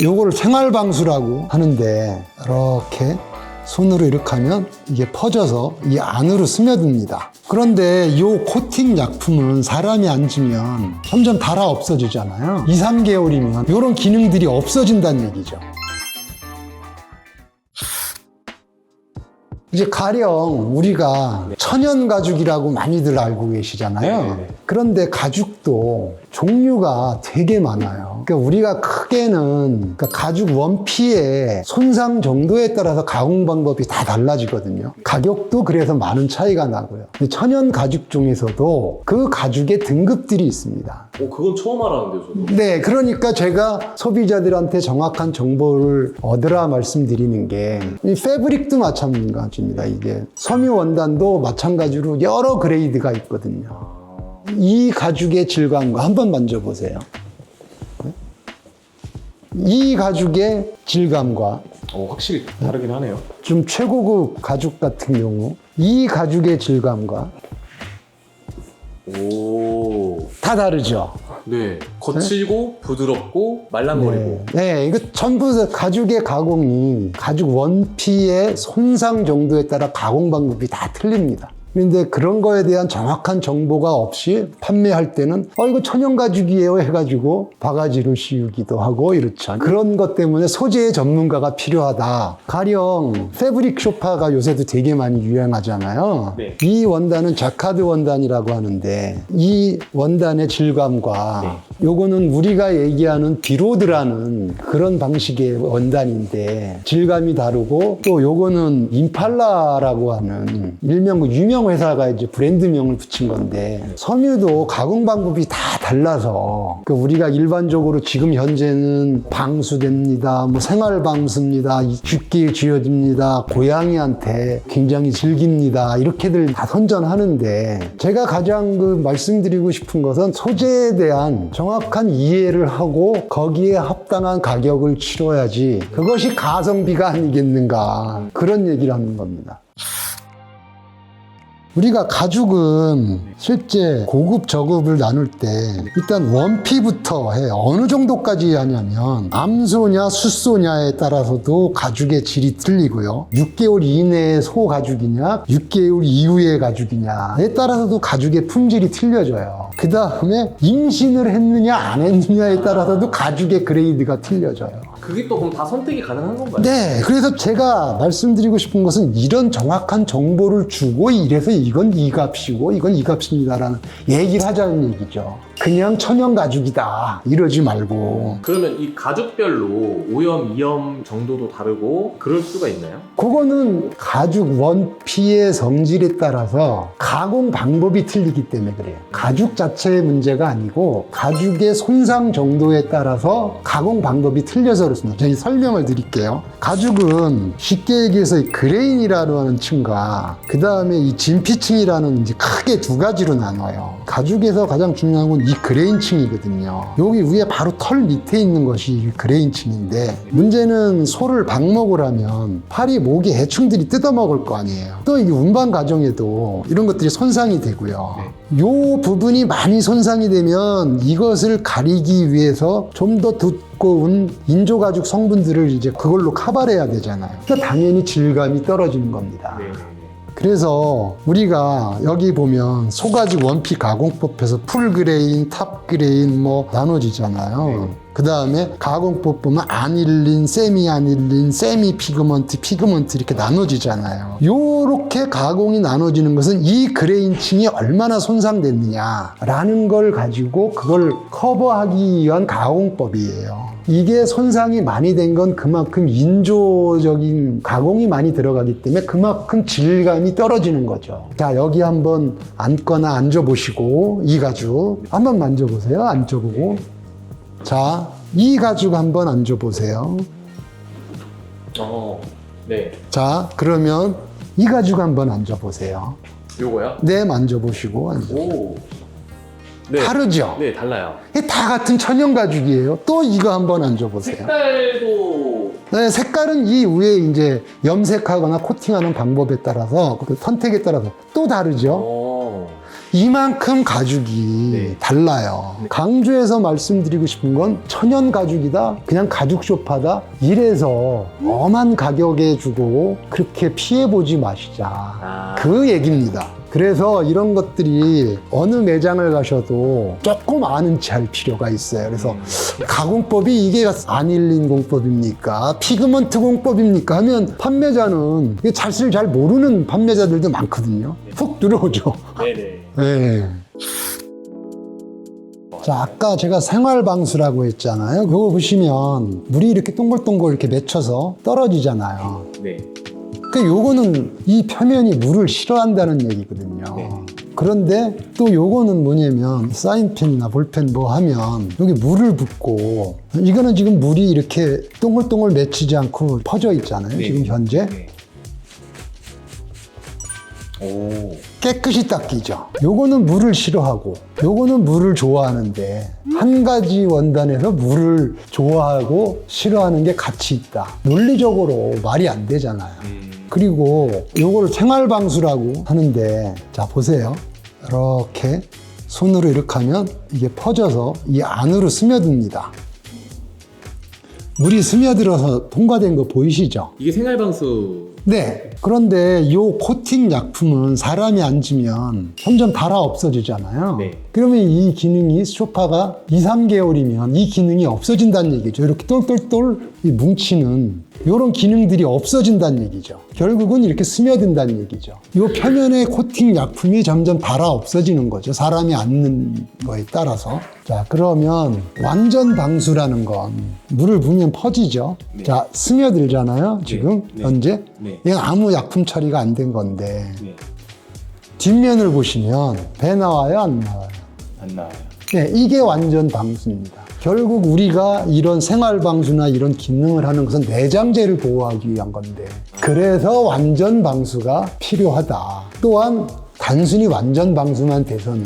요거를 생활방수라고 하는데 이렇게 손으로 이렇게 하면 이게 퍼져서 이 안으로 스며듭니다. 그런데 이 코팅 약품은 사람이 앉으면 점점 달아 없어지잖아요. 2, 3개월이면 이런 기능들이 없어진다는 얘기죠. 이제 가령 우리가 천연 가죽이라고 많이들 알고 계시잖아요. 네, 네. 그런데 가죽도 종류가 되게 많아요. 그러니까 우리가 크게는 그러니까 가죽 원피의 손상 정도에 따라서 가공 방법이 다 달라지거든요. 가격도 그래서 많은 차이가 나고요. 천연 가죽 중에서도 그 가죽의 등급들이 있습니다. 오, 그건 처음 알았는데요, 저도. 네, 그러니까 제가 소비자들한테 정확한 정보를 얻으라 말씀드리는 게, 이 패브릭도 마찬가지 입니다, 이게. 섬유 원단도 마찬가지로 여러 그레이드가 있거든요. 이 가죽의 질감과 한번 만져보세요. 이 가죽의 질감과 오, 확실히 다르긴 하네요. 좀 최고급 가죽 같은 경우, 이 가죽의 질감과 오. 다 다르죠. 네. 거칠고, 부드럽고, 말랑거리고. 네. 네, 이거 전부 다 가죽의 가공이 가죽 원피의 손상 정도에 따라 가공 방법이 다 틀립니다. 그런데 그런 거에 대한 정확한 정보가 없이 판매할 때는 어 이거 천연 가죽이에요 해가지고 바가지로 씌우기도 하고 이렇죠. 그런 것 때문에 소재의 전문가가 필요하다. 가령 패브릭 쇼파가 요새도 되게 많이 유행하잖아요. 네. 이 원단은 자카드 원단이라고 하는데 이 원단의 질감과 요거는 우리가 얘기하는 비로드라는 그런 방식의 원단인데 질감이 다르고 또 요거는 임팔라라고 하는 일명 그 유명 회사가 이제 브랜드명을 붙인 건데 섬유도 가공 방법이 다 달라서 그 우리가 일반적으로 지금 현재는 방수됩니다. 뭐 생활 방수입니다. 이 죽기에 쥐어집니다. 고양이한테 굉장히 즐깁니다. 이렇게들 다 선전하는데 제가 가장 그 말씀드리고 싶은 것은 소재에 대한 정확한 이해를 하고 거기에 합당한 가격을 치러야지 그것이 가성비가 아니겠는가 그런 얘기를 하는 겁니다. 우리가 가죽은 실제 고급 저급을 나눌 때 일단 원피부터 해. 어느 정도까지 하냐면 암소냐 숫소냐에 따라서도 가죽의 질이 틀리고요. 6개월 이내의 소 가죽이냐 6개월 이후의 가죽이냐에 따라서도 가죽의 품질이 틀려져요. 그 다음에 임신을 했느냐 안 했느냐에 따라서도 가죽의 그레이드가 틀려져요 그게 또 그럼 다 선택이 가능한 건가요? 네, 그래서 제가 말씀드리고 싶은 것은 이런 정확한 정보를 주고 이래서 이건 이 값이고 이건 이 값입니다라는 얘기를 하자는 얘기죠. 그냥 천연 가죽이다 이러지 말고 그러면 이 가죽별로 오염, 이염 정도도 다르고 그럴 수가 있나요? 그거는 가죽 원피의 성질에 따라서 가공 방법이 틀리기 때문에 그래요. 가죽 자체의 문제가 아니고 가죽의 손상 정도에 따라서 가공 방법이 틀려서 그렇습니다. 저희 설명을 드릴게요. 가죽은 쉽게 얘기해서 하는 층과 그 다음에 이 진피층이라는 이제 크게 두 가지로 나눠요. 가죽에서 가장 중요한 건 이 그레인층이거든요. 여기 위에 바로 털 밑에 있는 것이 이 그레인층인데 문제는 소를 방목을 하면 팔이 목이 해충들이 뜯어먹을 거 아니에요. 또 이 운반 과정에도 이런 것들이 손상이 되고요. 요 부분이 많이 손상이 되면 이것을 가리기 위해서 좀더 두 꺼운 인조가죽 성분들을 이제 그걸로 카발해야 되잖아요. 그러니까 당연히 질감이 떨어지는 겁니다. 네. 그래서 우리가 여기 보면 소가죽 원피 가공법에서 풀 그레인, 탑 그레인 뭐 나눠지잖아요. 그 다음에 가공법 보면 아닐린, 세미 아닐린, 세미 피그먼트, 피그먼트 이렇게 나눠지잖아요. 요렇게 가공이 나눠지는 것은 이 그레인층이 얼마나 손상됐느냐라는 걸 가지고 그걸 커버하기 위한 가공법이에요. 이게 손상이 많이 된 건 그만큼 인조적인 가공이 많이 들어가기 때문에 그만큼 질감이 떨어지는 거죠. 자, 여기 한번 앉거나 앉아보시고, 이 가죽. 한번 만져보세요. 앉아보고. 자, 이 가죽 한번 앉아보세요. 어, 네. 자, 그러면 이 가죽 한번 앉아보세요. 요거요? 네, 만져보시고. 앉아. 오. 네. 다르죠? 네, 달라요. 이게 다 같은 천연 가죽이에요. 또 이거 한번 앉아보세요. 색깔도 네, 색깔은 이 위에 이제 염색하거나 코팅하는 방법에 따라서 그 선택에 따라서 또 다르죠. 어. 이만큼 가죽이 네. 달라요. 강조해서 말씀드리고 싶은 건 천연 가죽이다, 그냥 가죽 쇼파다, 이래서 엄한 가격에 주고 그렇게 피해 보지 마시자. 아. 그 얘기입니다. 그래서 이런 것들이 어느 매장을 가셔도 조금 아는 체할 필요가 있어요. 그래서 음. 가공법이 이게 아닐린 공법입니까? 피그먼트 공법입니까? 하면 판매자는 자신을 잘 모르는 판매자들도 많거든요. 훅 들어오죠. 네네. 네. 자, 아까 제가 생활방수라고 했잖아요. 그거 보시면 물이 이렇게 동글동글 이렇게 맺혀서 떨어지잖아요. 네. 그 요거는 이 표면이 물을 싫어한다는 얘기거든요. 네. 그런데 또 요거는 뭐냐면 사인펜이나 볼펜 뭐 하면 여기 물을 붓고 이거는 지금 물이 이렇게 동글동글 맺히지 않고 퍼져 있잖아요. 네. 지금 현재 네. 오. 깨끗이 닦이죠. 요거는 물을 싫어하고 요거는 물을 좋아하는데 한 가지 원단에서 물을 좋아하고 싫어하는 게 같이 있다. 논리적으로 말이 안 되잖아요. 음. 그리고 요걸 생활방수라고 하는데 자 보세요 이렇게 손으로 이렇게 하면 이게 퍼져서 이 안으로 스며듭니다 물이 스며들어서 통과된 거 보이시죠? 이게 생활방수. 네. 그런데 요 코팅 약품은 사람이 앉으면 점점 달아 없어지잖아요. 네. 그러면 이 기능이 소파가 2, 3개월이면 이 기능이 없어진다는 얘기죠. 이렇게 똘똘똘 이 뭉치는 이런 기능들이 없어진다는 얘기죠. 결국은 이렇게 스며든다는 얘기죠. 이 표면의 코팅 약품이 점점 달아 없어지는 거죠. 사람이 앉는 거에 따라서. 자, 그러면 완전 방수라는 건 물을 부으면 퍼지죠. 네. 자, 스며들잖아요. 지금 네. 현재. 네. 이건 아무 약품 처리가 안 된 건데 네. 뒷면을 보시면 배 나와요, 안 나와요? 안 나와요. 네, 이게 완전 방수입니다. 결국 우리가 이런 생활 방수나 이런 기능을 하는 것은 내장재를 보호하기 위한 건데 그래서 완전 방수가 필요하다. 또한 단순히 완전 방수만 돼서는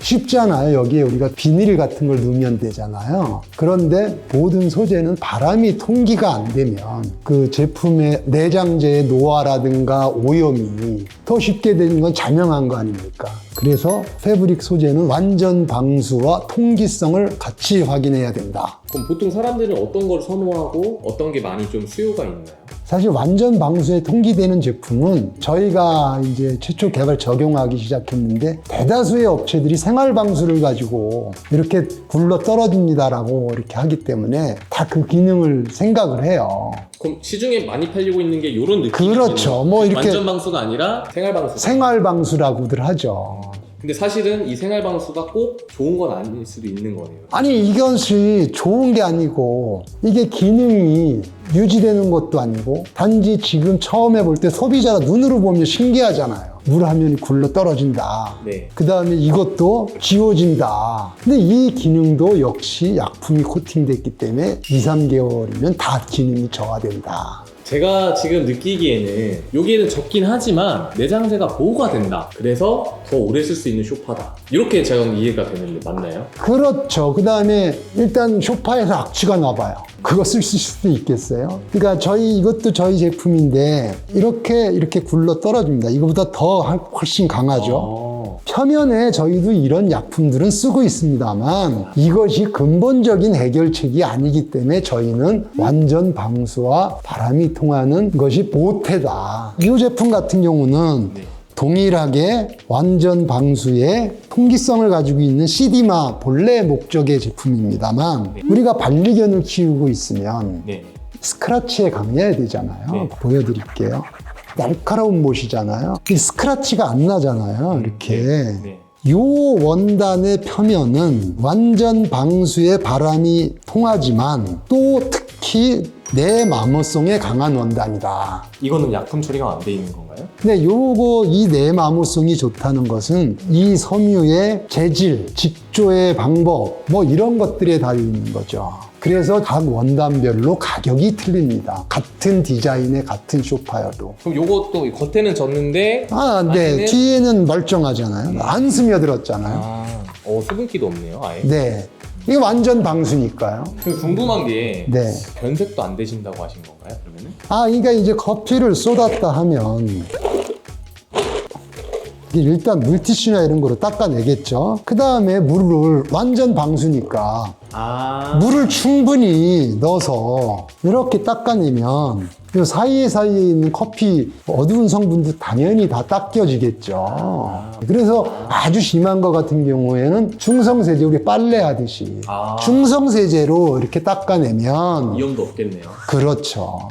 쉽잖아요. 여기에 우리가 비닐 같은 걸 넣으면 되잖아요. 그런데 모든 소재는 바람이 통기가 안 되면 그 제품의 내장재의 노화라든가 오염이 더 쉽게 되는 건 자명한 거 아닙니까? 그래서 패브릭 소재는 완전 방수와 통기성을 같이 확인해야 된다. 그럼 보통 사람들은 어떤 걸 선호하고 어떤 게 많이 좀 수요가 있나요? 사실 완전 방수에 통기되는 제품은 저희가 이제 최초 개발 적용하기 시작했는데 대다수의 업체들이 생활 방수를 가지고 이렇게 굴러 떨어집니다라고 이렇게 하기 때문에 다 그 기능을 생각을 해요. 그럼 시중에 많이 팔리고 있는 게 이런 느낌. 그렇죠. 뭐 이렇게- 완전 방수가 아니라 생활 방수. 생활 방수라고들 하죠. 근데 사실은 이 생활 방수가 꼭 좋은 건 아닐 수도 있는 거네요. 아니 이것이 좋은 게 아니고 이게 기능이 유지되는 것도 아니고 단지 지금 처음에 볼때 소비자가 눈으로 보면 신기하잖아요. 물 하면 굴러 떨어진다. 네. 그 다음에 이것도 지워진다. 근데 이 기능도 역시 약품이 코팅됐기 때문에 2, 3개월이면 다 기능이 저하된다. 제가 지금 느끼기에는 여기에는 적긴 하지만 내장재가 보호가 된다. 그래서 더 오래 쓸 수 있는 쇼파다. 이렇게 제가 이해가 되는데 맞나요? 그렇죠. 그 다음에 일단 쇼파에서 악취가 나봐요. 그거 쓸 수도 있겠어요? 그러니까 저희 이것도 저희 제품인데 이렇게 이렇게 굴러 떨어집니다. 이거보다 더 훨씬 강하죠. 어. 표면에 저희도 이런 약품들은 쓰고 있습니다만 이것이 근본적인 해결책이 아니기 때문에 저희는 완전 방수와 바람이 통하는 것이 모태다. 이 제품 같은 경우는 네. 동일하게 완전 방수의 통기성을 가지고 있는 CD마 본래 목적의 제품입니다만 우리가 반리견을 키우고 있으면 네. 스크라치에 강해야 되잖아요. 네. 보여드릴게요. 날카로운 못이잖아요. 이 스크라치가 안 나잖아요. 이렇게. 네. 요 원단의 표면은 완전 방수의 바람이 통하지만 또 특히 내 마모성에 강한 원단이다. 이거는 약품 처리가 안 돼 있는 건가요? 근데 요거 이 내 마모성이 좋다는 것은 이 섬유의 재질, 직조의 방법 뭐 이런 것들에 달려 있는 거죠. 그래서 각 원단별로 가격이 틀립니다. 같은 디자인의 같은 쇼파여도. 그럼 요것도 겉에는 졌는데 아, 네. 안에는- 뒤에는 멀쩡하잖아요. 안 스며들었잖아요. 아, 어 수분기도 없네요, 아예. 네. 이게 완전 방수니까요. 궁금한 게 네. 변색도 안 되신다고 하신 건가요? 그러면은? 아, 그러니까 이제 커피를 쏟았다 하면 일단 물티슈나 이런 거로 닦아내겠죠. 그 다음에 물을 완전 방수니까 아. 물을 충분히 넣어서 이렇게 닦아내면 이 사이사이에 있는 커피 어두운 성분도 당연히 다 닦여지겠죠. 그래서 아주 심한 것 같은 경우에는 중성세제 우리 빨래하듯이 아. 중성세제로 이렇게 닦아내면 위험도 없겠네요. 그렇죠.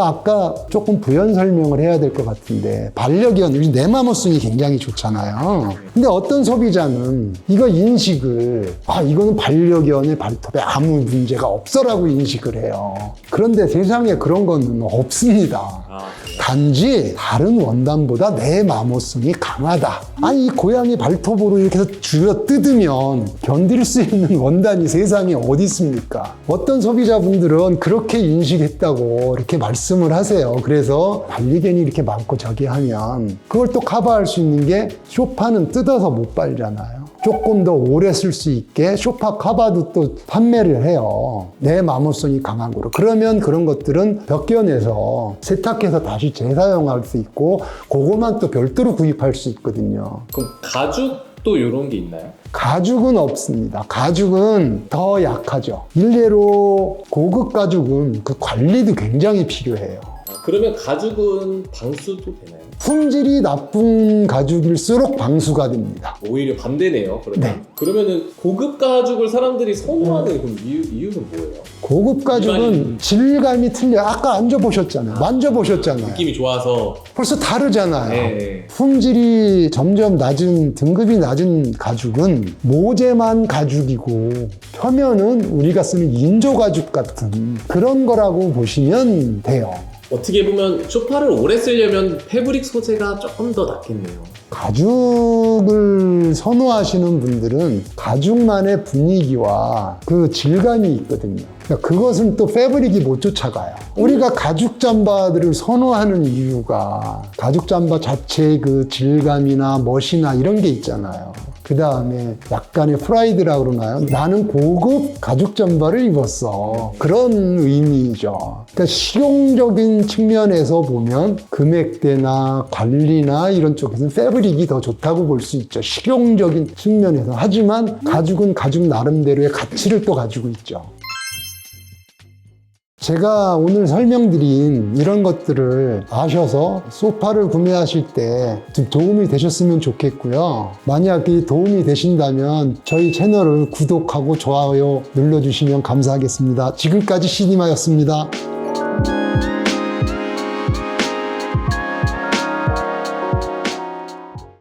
아까 조금 부연 설명을 해야 될 것 같은데 반려견 우리 내마모성이 굉장히 좋잖아요. 근데 어떤 소비자는 이거 인식을 아 이거는 반려견의 발톱에 아무 문제가 없어라고 인식을 해요. 그런데 세상에 그런 건 없습니다. 아, 단지 다른 원단보다 내 마모성이 강하다. 아니 이 고양이 발톱으로 이렇게 해서 쥐어 뜯으면 견딜 수 있는 원단이 세상에 어디 있습니까? 어떤 소비자분들은 그렇게 인식했다고 이렇게 말씀 을 하세요. 그래서 관리견이 이렇게 많고 저기 하면 그걸 또 커버할 수 있는 게 쇼파는 뜯어서 못 빨잖아요. 조금 더 오래 쓸 수 있게 쇼파 커버도 또 판매를 해요. 내 마모성이 강한 거로. 그러면 그런 것들은 벗겨내서 세탁해서 다시 재사용할 수 있고 그거만 또 별도로 구입할 수 있거든요. 그럼 가죽도 이런 게 있나요? 가죽은 없습니다. 가죽은 더 약하죠. 일례로 고급 가죽은 그 관리도 굉장히 필요해요. 아, 그러면 가죽은 방수도 되나요? 품질이 나쁜 가죽일수록 방수가 됩니다. 오히려 반대네요. 그러면 네. 그러면은 고급 가죽을 사람들이 선호하는 그럼 이유, 이유는 뭐예요? 고급 가죽은. 질감이 틀려. 아까 앉아보셨잖아요. 만져보셨잖아요. 느낌이 좋아서 벌써 다르잖아요. 네. 품질이 점점 낮은 등급이 낮은 가죽은 모재만 가죽이고 표면은 우리가 쓰는 인조 가죽 같은 그런 거라고 보시면 돼요. 어떻게 보면 소파를 오래 쓰려면 패브릭 소재가 조금 더 낫겠네요. 가죽을 선호하시는 분들은 가죽만의 분위기와 그 질감이 있거든요. 그러니까 그것은 또 패브릭이 못 쫓아가요. 우리가 가죽 잠바들을 선호하는 이유가 가죽 잠바 자체의 그 질감이나 멋이나 이런 게 있잖아요. 그 다음에 약간의 프라이드라고 그러나요? 나는 고급 가죽 잠바를 입었어. 그런 의미죠. 그러니까 실용적인 측면에서 보면 금액대나 관리나 이런 쪽에서는 패브릭이 더 좋다고 볼 수 있죠. 실용적인 측면에서. 하지만 가죽은 가죽 나름대로의 가치를 또 가지고 있죠. 제가 오늘 설명드린 이런 것들을 아셔서 소파를 구매하실 때좀 도움이 되셨으면 좋겠고요. 만약에 도움이 되신다면 저희 채널을 구독하고 좋아요 눌러주시면 감사하겠습니다. 지금까지 시니마였습니다.